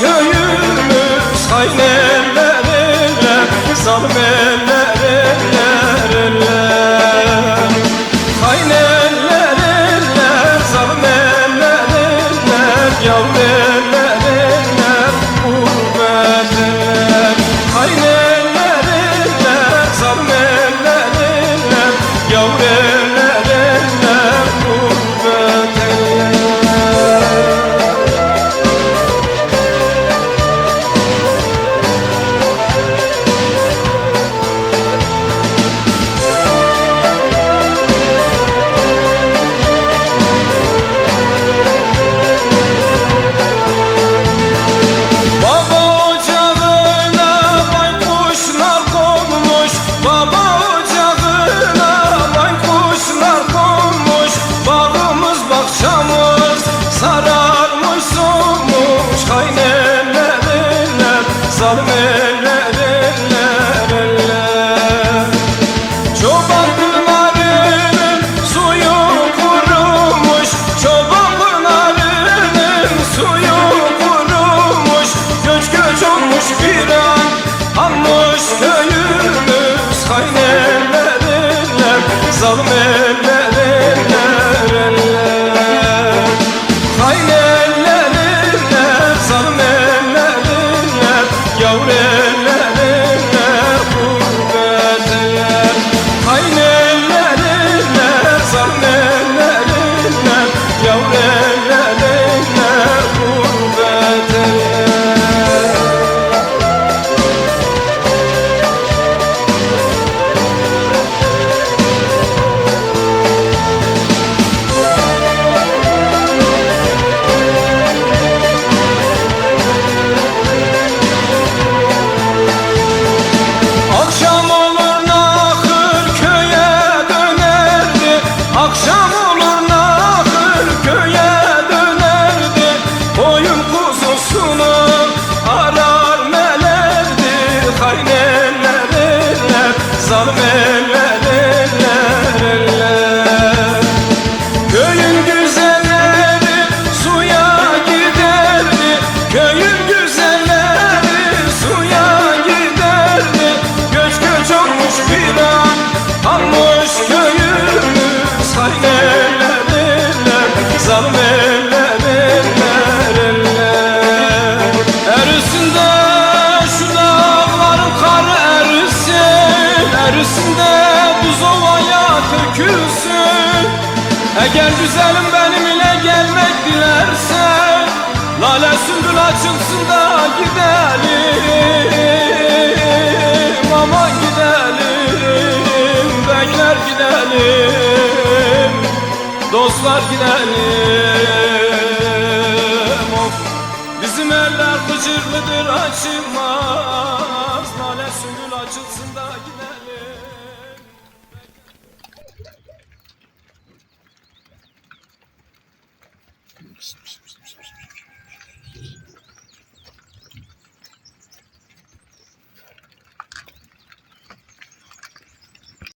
köyümüz Hain eller zalme Eğer güzelim benim ile gelmek dilersen Lale sümbül açılsın da gidelim. Aman gidelim Bekler gidelim Dostlar gidelim. Of Bizim eller hıcırlıdır açılmaz.